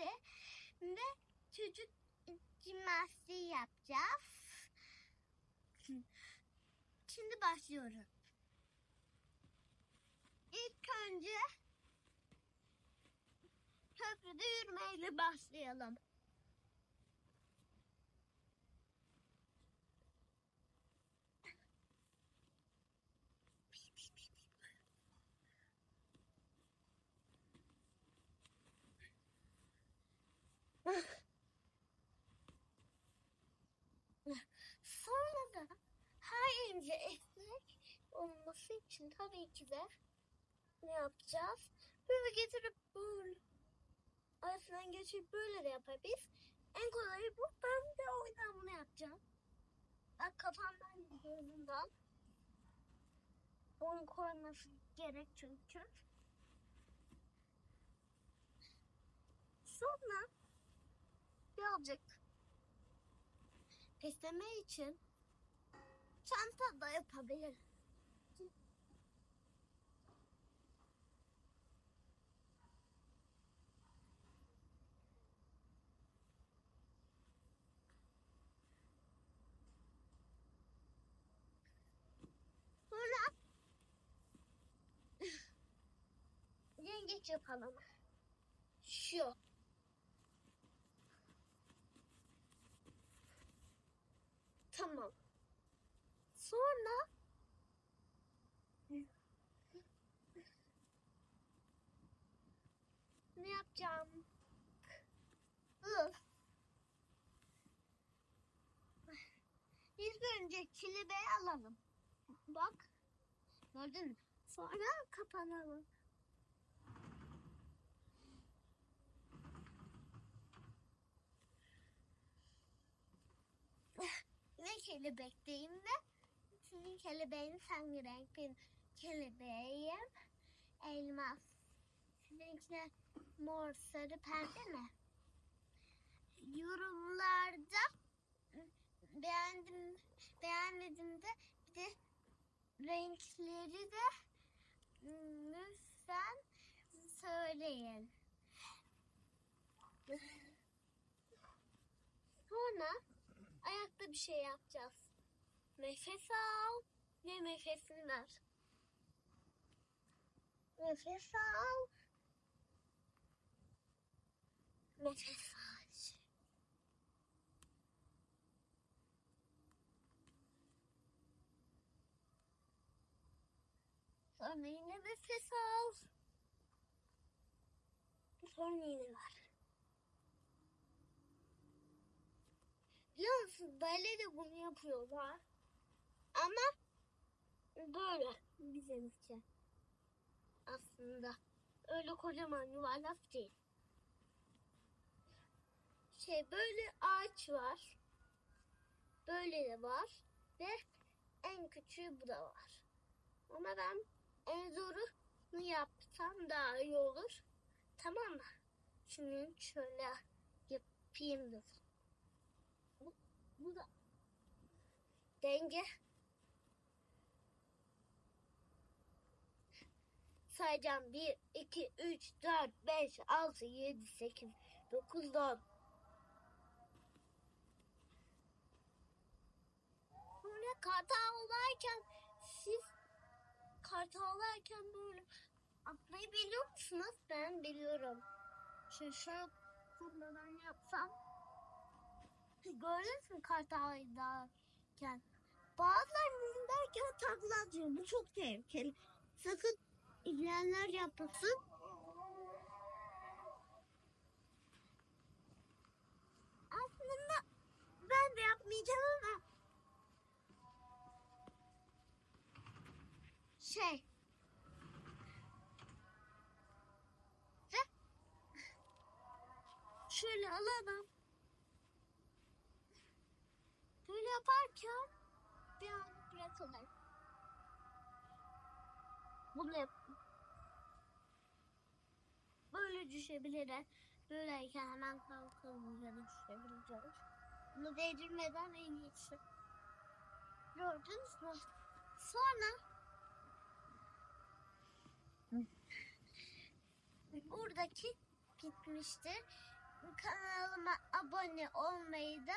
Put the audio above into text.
yerinde çocuk jimnastiği yapacağız. Şimdi başlıyorum. İlk önce köprüde yürümeyle başlayalım. Sonra da her yerince esnek olması için tabii ki de ne yapacağız? Böyle getirip böyle arasından geçirip böyle de yapabiliriz. En kolayı bu. Ben de o yüzden bunu yapacağım. Bak kafamdan gidiyorumdan. Onu koyması gerek çünkü. Sonra birazcık besleme için çanta da yapabilir. Sonra yengeç yapalım. Şu. Tamam. Sonra ne yapacağım? Dur. İlk önce kilibeyi alalım. Bak. Gördün mü? Sonra kapanalım. Ve kelebekteyim senin kelebeğin hangi renk? Benim kelebeğim elmas. Sizinkine mor, sarı, pembe mi? Yorumlarda beğendim, beğenmedim de bir de renkleri de lütfen söyleyin. Sonra ayakta bir şey yapacağız. Nefes al ve nefesini ver. Nefes al. Nefes al. Sonra yine nefes al. Sonra yine ver. Biliyor musun? Böyle de bunu yapıyorlar. Ama böyle bizimki. Aslında öyle kocaman yuvarlak değil. Şey böyle ağaç var. Böyle de var. Ve en küçüğü bu da var. Ama ben en zorunu yapsam daha iyi olur. Tamam mı? Şimdi şöyle yapayım dur. Bu, bu da denge. Sayacağım 1, 2, 3, 4, 5, 6, 7, 8, 9, 10. Sonra kartal olarken siz kartallarken böyle atlayabiliyor musunuz? Ben biliyorum. Şöyle şöyle kurmadan yapsam. Gördünüz mü kartallarken? Bazıları derken takla. Bu çok tehlikeli. Sakın izleyenler yapmasın. Aslında ben de yapmayacağım ama şey Heh. şöyle alalım böyle yaparken bir an bırakalım bunu yap böyle düşebiliriz. Böyleyken hemen kalkalım ya da düşebiliriz bunu değdirmeden en iyisi. Gördünüz mü? Sonra Buradaki gitmişti. kanalıma abone olmayı da